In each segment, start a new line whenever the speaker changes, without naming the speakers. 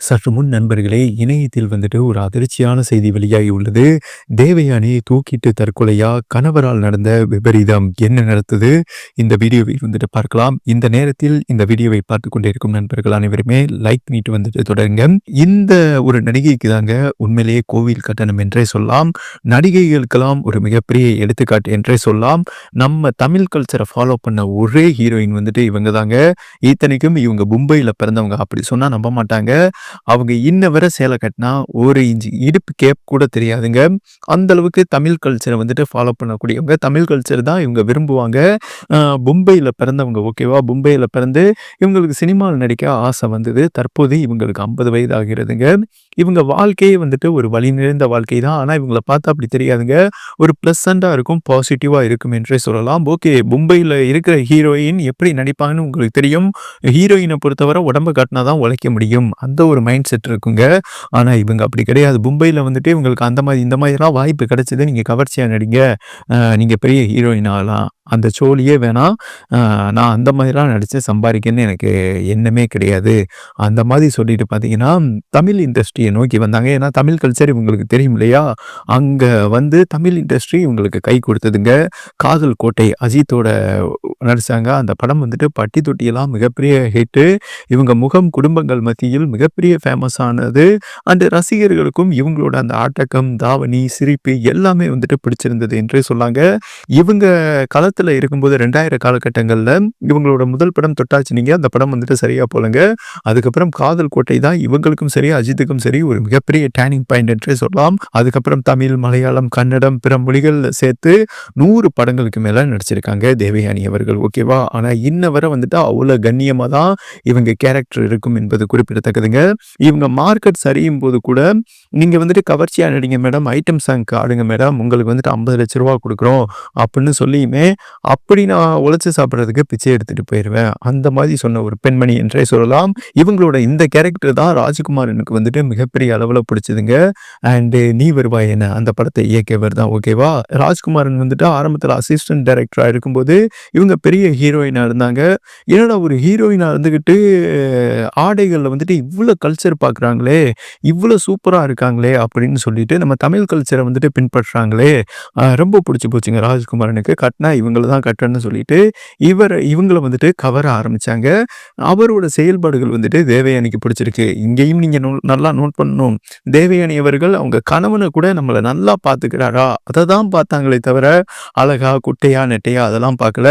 சற்று முன் நண்பர்களே இணையத்தில் வந்துட்டு ஒரு அதிர்ச்சியான செய்தி வெளியாகி உள்ளது. தேவயானி தூக்கிட்டு தற்கொலையா கணவரால் நடந்த விபரீதம் என்ன நடந்தது? இந்த வீடியோவை வந்துட்டு பார்க்கலாம். இந்த நேரத்தில் இந்த வீடியோவை பார்த்து கொண்டிருக்கும் நண்பர்கள் அனைவருமே லைக் பண்ணிட்டு வந்துட்டு தொடருங்க. இந்த ஒரு நடிகைக்கு தாங்க உண்மையிலேயே கோவில் கட்டணம் என்றே சொல்லலாம். நடிகைகளுக்கெல்லாம் ஒரு மிகப்பெரிய எடுத்துக்காட்டு என்றே சொல்லலாம். நம்ம தமிழ் கல்ச்சரை ஃபாலோ பண்ண ஒரே ஹீரோயின் வந்துட்டு இவங்க தாங்க. இத்தனைக்கும் இவங்க மும்பையில் பிறந்தவங்க. அப்படி சொன்னா நம்ப மாட்டாங்க. அவங்க இன்ன வரை சேலை கட்டினா ஒரு இன்ச்சு இடுப்பு கேப் கூட தெரியாதுங்க. அந்த அளவுக்கு தமிழ் கல்ச்சரை வந்துட்டு ஃபாலோ பண்ணக்கூடியவங்க. தமிழ் கல்ச்சர் தான் இவங்க விரும்புவாங்க. மும்பையில் பிறந்தவங்க ஓகேவா மும்பையில் பிறந்து இவங்களுக்கு சினிமாவில் நடிக்க ஆசை வந்தது. தற்போது இவங்களுக்கு ஐம்பது வயது ஆகிறதுங்க இவங்க வாழ்க்கையே வந்துட்டு ஒரு வழி நிறைந்த வாழ்க்கை தான். ஆனால் இவங்களை பார்த்தா அப்படி தெரியாதுங்க. ஒரு ப்ளசண்ட்டாக இருக்கும் பாசிட்டிவாக இருக்கும் என்றே சொல்லலாம். ஓகே மும்பையில் இருக்கிற ஹீரோயின் எப்படி நடிப்பாங்கன்னு உங்களுக்கு தெரியும். ஹீரோயினை பொறுத்தவரை உடம்பு காட்டினா தான் உழைக்க முடியும். அந்த ஒரு மைண்ட் செட் இருக்குங்க. ஆனால் இவங்க அப்படி கிடையாது. மும்பையில் வந்துட்டு இவங்களுக்கு அந்த மாதிரி இந்த மாதிரிலாம் வாய்ப்பு கிடைச்சது நீங்கள் கவர்ச்சியாக நடிங்க. நீங்கள் பெரிய ஹீரோயின் ஆகலாம். அந்த சோழியே வேணாம் நான் அந்த மாதிரிலாம் நடித்து சம்பாதிக்கணும்னு எனக்கு எண்ணமே கிடையாது. அந்த மாதிரி சொல்லிட்டு பார்த்தீங்கன்னா தமிழ் இண்டஸ்ட்ரியை நோக்கி வந்தாங்க. ஏன்னா தமிழ் கல்ச்சர் இவங்களுக்கு தெரியும் இல்லையா? அங்கே வந்து தமிழ் இண்டஸ்ட்ரி இவங்களுக்கு கை கொடுத்ததுங்க. காதல் கோட்டை அஜித்தோட நடித்தாங்க அந்த படம் வந்துட்டு பட்டி தொட்டியெல்லாம் மிகப்பெரிய ஹிட்டு இவங்க முகம் குடும்பங்கள் மத்தியில் மிகப்பெரிய ஃபேமஸ் ஆனது. அந்த ரசிகர்களுக்கும் இவங்களோட அந்த ஆட்டக்கம் தாவணி சிரிப்பு எல்லாமே வந்துட்டு பிடிச்சிருந்தது என்றே சொல்லாங்க. இவங்க களத்தில் இருக்கும்போது ரெண்டாயிரம் காலகட்டங்களில் இவங்களோட முதல் படம் தொட்டாச்சு. நீங்கள் அந்த படம் வந்துட்டு சரியாக போலங்க. அதுக்கப்புறம் காதல் கோட்டை தான் இவங்களுக்கும் சரி அஜித்துக்கும் சரி ஒரு மிகப்பெரிய டேனிங் பாயிண்ட் என்றே சொல்லலாம். அதுக்கப்புறம் தமிழ் மலையாளம் கன்னடம் பிற மொழிகள் சேர்த்து நூறு படங்களுக்கு மேலே நடிச்சிருக்காங்க தேவயானி அவர்கள். ஓகேவா ஆனால் இன்ன வரை வந்துட்டு அவ்வளோ கண்ணியமாக தான் இவங்க கேரக்டர் இருக்கும் என்பது குறிப்பிடத்தக்கதுங்க. இவங்க மார்க்கெட் சரியும் போது கூட நீங்கள் வந்துட்டு கவர்ச்சியாக நடிங்க மேடம் ஐட்டம் சாங்க்கு ஆடுங்க மேடம் உங்களுக்கு வந்துட்டு ஐம்பது லட்ச ரூபா கொடுக்குறோம் அப்படின்னு சொல்லியுமே அப்படி நான் உழைச்சி சாப்பிட்றதுக்கு பிச்சை எடுத்துகிட்டு போயிடுவேன் அந்த மாதிரி சொன்ன ஒரு பெண்மணி என்றே சொல்லலாம். இவங்களோட இந்த கேரக்டர் தான் ராஜ்குமார் எனக்கு வந்துட்டு மிகப்பெரிய அளவில் பிடிச்சதுங்க. அண்டு நீ வருவாய் என்ன அந்த படத்தை இயக்கியவர் தான் ஓகேவா ராஜ்குமாரன் வந்துட்டு ஆரம்பத்தில் அசிஸ்டன்ட் டைரக்டராக இருக்கும்போது இவங்க பெரிய ஹீரோயினாக இருந்தாங்க. என்னடா ஒரு ஹீரோயினாக இருந்துக்கிட்டு ஆடைகளில் வந்துட்டு இவ்வளோ கல்ச்சர் பார்க்குறாங்களே இவ்வளோ சூப்பராக இருக்காங்களே அப்படின்னு சொல்லிட்டு நம்ம தமிழ் கல்ச்சரை வந்துட்டு பின்பற்றுறாங்களே. ரொம்ப பிடிச்சி போச்சுங்க ராஜ்குமாரனுக்கு. கட்டினா இவங்கள தான் கட்டணும்னு சொல்லிட்டு இவர் இவங்களை வந்துட்டு கவர ஆரம்பித்தாங்க அவரோட செயல்பாடுகள் வந்துட்டு தேவயானிக்கு பிடிச்சிருக்கு. இங்கேயும் நீங்கள் நோ நல்லா நோட் பண்ணணும். தேவயானி அவர்கள் அவங்க கணவனை கூட நம்மளை நல்லா பார்த்துக்கிறாரா அதை தான் பார்த்தாங்களே தவிர அழகா குட்டையா நெட்டையா அதெல்லாம் பார்க்கல.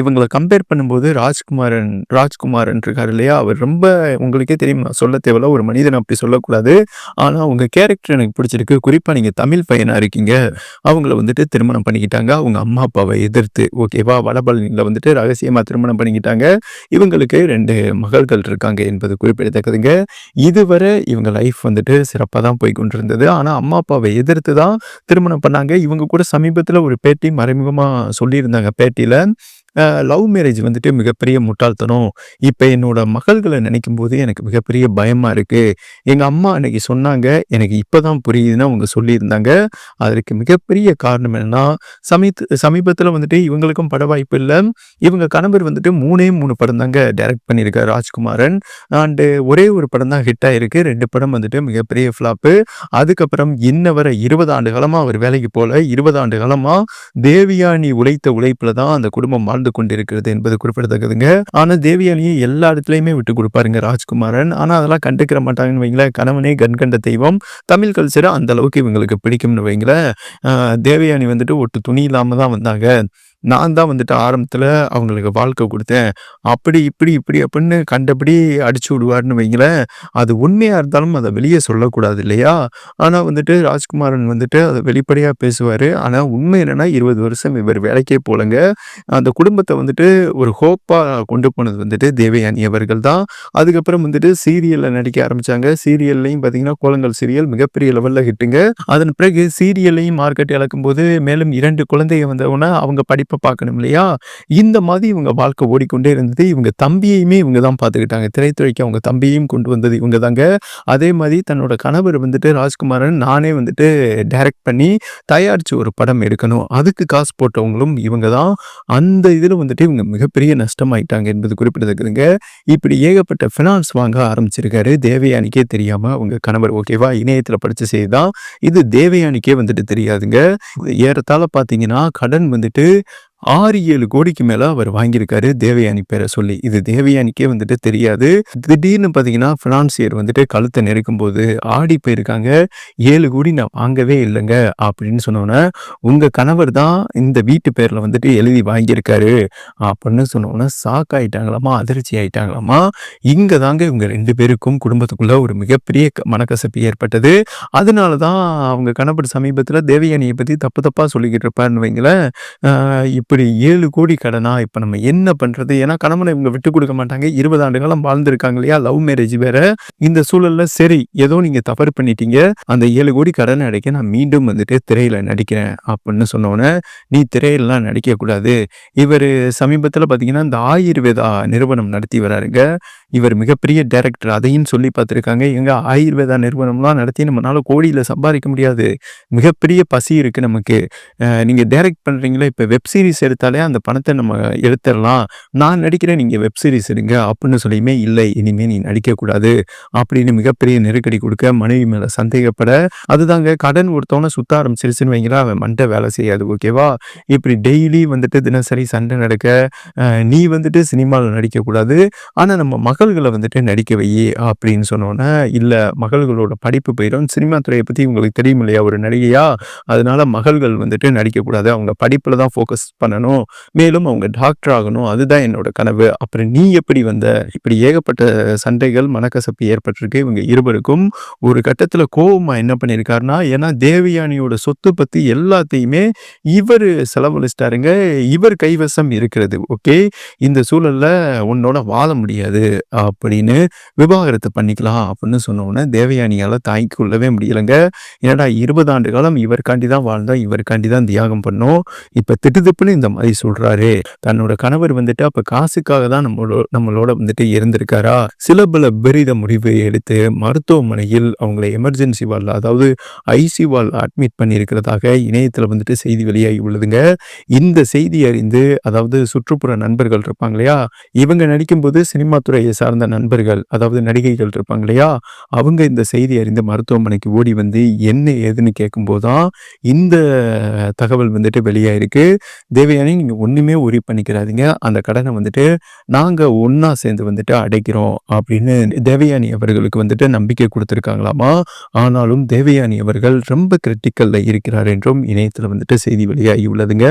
இவங்களை கம்பேர் பண்ணும்போது ராஜ்குமாரன் ராஜ்குமாரன் இருக்கார் இல்லையா? அவர் ரொம்ப உங்களுக்கே தெரியும்? சொல்ல தேவை போல ஒரு மனிதன் அப்படி சொல்லக்கூடாது. ஆனால் உங்கள் கேரக்டர் எனக்கு பிடிச்சிருக்கு. குறிப்பாக நீங்கள் தமிழ் பையனாக இருக்கீங்க. அவங்கள வந்துட்டு திருமணம் பண்ணிக்கிட்டாங்க. அவங்க அம்மா அப்பாவை எதிர்த்து ஓகேவா வடபழனியில் வந்துட்டு ரகசியமாக திருமணம் பண்ணிக்கிட்டாங்க. இவங்களுக்கு ரெண்டு மகள்கள் இருக்காங்க என்பது குறிப்பிடத்தக்கதுங்க. இதுவரை இவங்க லைஃப் வந்துட்டு சிறப்பாக தான் போய் கொண்டிருந்தது. ஆனால் அம்மா அப்பாவை எதிர்த்து தான் திருமணம் பண்ணாங்க. இவங்க கூட சமீபத்தில் ஒரு பேட்டி மறைமுகமாக சொல்லியிருந்தாங்க பேட்டியில். லவ் மேரேஜ் வந்துட்டு மிகப்பெரிய முட்டாள்தனம். இப்போ என்னோட மகள்களை நினைக்கும் போது எனக்கு மிகப்பெரிய பயமாக இருக்குது எங்கள் அம்மா அன்னைக்கு சொன்னாங்க எனக்கு இப்போ தான் புரியுதுன்னு அவங்க சொல்லியிருந்தாங்க. அதற்கு மிகப்பெரிய காரணம் என்னன்னா சமீத்து சமீபத்தில் வந்துட்டு இவங்களுக்கும் பட வாய்ப்பு இல்லை. இவங்க கணவர் வந்துட்டு மூணே மூணு படம் தாங்க டைரக்ட் பண்ணியிருக்கார் ராஜ்குமாரன். அண்டு ஒரே ஒரு படம் தான் ஹிட் ஆகிருக்கு ரெண்டு படம் வந்துட்டு மிகப்பெரிய ஃப்ளாப்பு அதுக்கப்புறம் இன்ன வர இருபது ஆண்டு காலமாக அவர் வேலைக்கு போகல இருபது ஆண்டு காலமாக தேவியானி உழைத்த உழைப்பில் தான் அந்த குடும்பம் வாழ்ந்து கொண்டிருக்கிறது என்பது குறிப்பிடத்தக்கதுங்க. ஆனா தேவியானியை எல்லா இடத்துலயுமே விட்டு கொடுப்பாருங்க ராஜ்குமாரன். ஆனா அதெல்லாம் கண்டுக்கிற மாட்டாங்கன்னு வைங்களேன். கணவனே கண்கண்ட தெய்வம். தமிழ் கல்ச்சரை அந்த அளவுக்கு இவங்களுக்கு பிடிக்கும்னு வைங்களேன். தேவயானி வந்துட்டு ஒட்டு துணி இல்லாம தான் வந்தாங்க. நான் தான் வந்துட்டு ஆரம்பத்தில் அவங்களுக்கு வாழ்க்கை கொடுத்தேன். அப்படி இப்படி இப்படி அப்படின்னு கண்டபடி அடிச்சு விடுவார்னு வைங்களேன். அது உண்மையாக இருந்தாலும் அதை வெளியே சொல்லக்கூடாது இல்லையா? ஆனால் வந்துட்டு ராஜ்குமாரன் வந்துட்டு அதை வெளிப்படையாக பேசுவார். ஆனால் உண்மை என்னென்னா இருபது வருஷம் இவர் வேலைக்கே போலங்க. அந்த குடும்பத்தை வந்துட்டு ஒரு ஹோப்பாக கொண்டு போனது வந்துட்டு தேவயானி அவர்கள் தான். அதுக்கப்புறம் வந்துட்டு சீரியலில் நடிக்க ஆரம்பித்தாங்க சீரியல்லையும் பார்த்தீங்கன்னா கோலங்கள் சீரியல் மிகப்பெரிய லெவலில் ஹிட்டுங்க அதன் பிறகு சீரியல்லையும் மார்க்கெட் இழக்கும்போது மேலும் இரண்டு குழந்தைங்க வந்தவொன்னே அவங்க படிப்பு படிப்பை பார்க்கணும் இல்லையா? இந்த மாதிரி இவங்க வாழ்க்கை ஓடிக்கொண்டே இருந்தது. இவங்க தம்பியையுமே இவங்க தான் பார்த்துக்கிட்டாங்க. திரைத்துறைக்கு அவங்க தம்பியையும் கொண்டு வந்தது இவங்க தாங்க. அதே மாதிரி தன்னோட கணவர் வந்துட்டு ராஜ்குமாரன் நானே வந்துட்டு டைரக்ட் பண்ணி தயாரித்து ஒரு படம் எடுக்கணும். அதுக்கு காசு போட்டவங்களும் இவங்க தான். அந்த இதில் வந்துட்டு இவங்க மிகப்பெரிய நஷ்டமாயிட்டாங்க என்பது குறிப்பிடத்தக்கதுங்க. இப்படி ஏகப்பட்ட ஃபினான்ஸ் வாங்க ஆரம்பிச்சிருக்காரு. தேவயானிக்கே தெரியாமல் அவங்க கணவர் ஓகேவா இணையத்தில் படித்த செய்தி தான். இது தேவயானிக்கே வந்துட்டு தெரியாதுங்க. ஏறத்தாழ பார்த்தீங்கன்னா கடன் வந்துட்டு ஆறு ஏழு கோடிக்கு மேல அவர் வாங்கியிருக்காரு தேவயானி பேரை சொல்லி. இது தேவயானிக்கே வந்துட்டு தெரியாது. திடீர்னு பார்த்தீங்கன்னா ஃபினான்சியர் வந்துட்டு கழுத்தை நெருக்கும் போது ஆடி போயிருக்காங்க. ஏழு கோடி நான் வாங்கவே இல்லைங்க அப்படின்னு சொன்னோன்னே உங்க கணவர் தான் இந்த வீட்டு பேர்ல வந்துட்டு எழுதி வாங்கியிருக்காரு அப்படின்னு சொன்னோன்னே சாக் ஆயிட்டாங்களாமா? அதிர்ச்சி ஆயிட்டாங்களாமா? இங்க தாங்க இவங்க ரெண்டு பேருக்கும் குடும்பத்துக்குள்ள ஒரு மிகப்பெரிய க- மனக்கசப்பு ஏற்பட்டது. அதனால தான் அவங்க கணவர் சமீபத்தில் தேவயானியை பற்றி தப்பு தப்பாக சொல்லிக்கிட்டு இருப்பாருன்னு வைங்களேன். இப்படி ஏழு கோடி கடனா? இப்போ நம்ம என்ன பண்ணுறது ஏன்னா கணவனை இவங்க விட்டு கொடுக்க மாட்டாங்க. இருபது ஆண்டு காலம் இல்லையா? லவ் மேரேஜ் வேற. இந்த சூழல்ல சரி ஏதோ நீங்கள் தவறு பண்ணிட்டீங்க. அந்த ஏழு கோடி கடனை அடைக்க நான் மீண்டும் வந்துட்டு திரையில் நடிக்கிறேன் அப்படின்னு சொன்னோன்னே நீ திரையிலலாம் நடிக்கக்கூடாது. இவர் சமீபத்தில் பார்த்தீங்கன்னா இந்த ஆயுர்வேதா நிறுவனம் நடத்தி வராருங்க. இவர் மிகப்பெரிய டைரக்டர் அதையும் சொல்லி பார்த்துருக்காங்க எங்க ஆயுர்வேதா நிறுவனம்லாம் நடத்தி நம்மளால கோடியில் சம்பாதிக்க முடியாது. மிகப்பெரிய பசி இருக்கு நமக்கு. நீங்கள் நீங்க டைரக்ட் பண்ணுறீங்களா இப்போ வெப் சீரிஸ் எடுத்தாலே அந்த பணத்தை நம்ம எடுத்துடலாம். நான் நடிக்கிறேன் நீங்கள் வெப் சீரிஸ் எடுங்க அப்படின்னு சொல்லியுமே இல்லை. இனிமேல் நீ நடிக்கக்கூடாது அப்படின்னு மிகப்பெரிய நெருக்கடி கொடுக்க மனைவி மேலே சந்தேகப்பட அதுதாங்க கடன் ஒருத்தவனை சுத்த ஆரம்பிச்சிருச்சுன்னு வைங்களா அவன் மண்டை வேலை செய்யாது ஓகேவா இப்படி டெய்லி வந்துட்டு தினசரி சண்டை நடக்க நீ வந்துட்டு சினிமாவில் நடிக்கக்கூடாது ஆனால் நம்ம மகள்களை வந்துட்டு நடிக்க வை அப்படின்னு சொன்னோன்னே இல்லை மகள்களோட படிப்பு போயிடும் சினிமா துறையை பற்றி உங்களுக்கு தெரியும் இல்லையா ஒரு நடிகையா? அதனால மகள்கள் வந்துட்டு நடிக்கக்கூடாது. அவங்க படிப்பில் தான் ஃபோக்கஸ் பண்ண பண்ணணும் மேலும் அவங்க டாக்டர் ஆகணும் அதுதான் என்னோட கனவு. அப்புறம் நீ எப்படி வந்த? இப்படி ஏகப்பட்ட சண்டைகள் மனக்கசப்பு ஏற்பட்டிருக்கு. இவங்க இருவருக்கும் ஒரு கட்டத்தில் கோபமாக என்ன பண்ணியிருக்காருன்னா ஏன்னா தேவயானியோட சொத்து பற்றி எல்லாத்தையுமே இவர் செலவழிச்சிட்டாருங்க. இவர் கைவசம் இருக்கிறது ஓகே இந்த சூழல்ல உன்னோட வாழ முடியாது. அப்படின்னு விவாகரத்து பண்ணிக்கலாம் அப்படின்னு சொன்ன உடனே தேவயானியால தாய்க்கு கொள்ளவே முடியலைங்க. ஏன்னா இருபது ஆண்டு காலம் இவருக்காண்டி தான் வாழ்ந்தோம் இவருக்காண்டி தான் தியாகம் பண்ணோம். இப்ப திட்டுதிப்புன்னு இந்த மாதிரி சொல்றாரு. தன்னோட கணவர் வந்துட்டு அப்ப காசுக்காக தான் நம்மளோட நம்மளோட வந்துட்டு இருந்திருக்காரா? சில பல பெரித முடிவு எடுத்து மருத்துவமனையில் அவங்களை எமர்ஜென்சி வார்டில் அதாவது ஐசி வால் அட்மிட் பண்ணியிருக்கிறதாக இணையத்தில் வந்துட்டு செய்தி வெளியாகி உள்ளதுங்க. இந்த செய்தி அறிந்து அதாவது சுற்றுப்புற நண்பர்கள் இருப்பாங்க இல்லையா? இவங்க நடிக்கும்போது சினிமா துறையை சார்ந்த நண்பர்கள் அதாவது நடிகைகள் இருப்பாங்க இல்லையா? அவங்க இந்த செய்தி அறிந்து மருத்துவமனைக்கு ஓடி வந்து என்ன ஏதுன்னு கேட்கும்போது தான் இந்த தகவல் வந்துட்டு வெளியாயிருக்கு. தேவயானி நீங்கள் ஒன்றுமே உரி பண்ணிக்கிறாதீங்க அந்த கடனை வந்துட்டு நாங்கள் ஒன்றா சேர்ந்து வந்துட்டு அடைக்கிறோம் அப்படின்னு தேவயானி அவர்களுக்கு வந்துட்டு நம்பிக்கை கொடுத்துருக்காங்களாமா? ஆனாலும் தேவயானி அவர்கள் ரொம்ப கிரிட்டிக்கல்ல இருக்கிறார் என்றும் இணையத்தில் வந்துட்டு செய்தி வெளியாகி உள்ளதுங்க.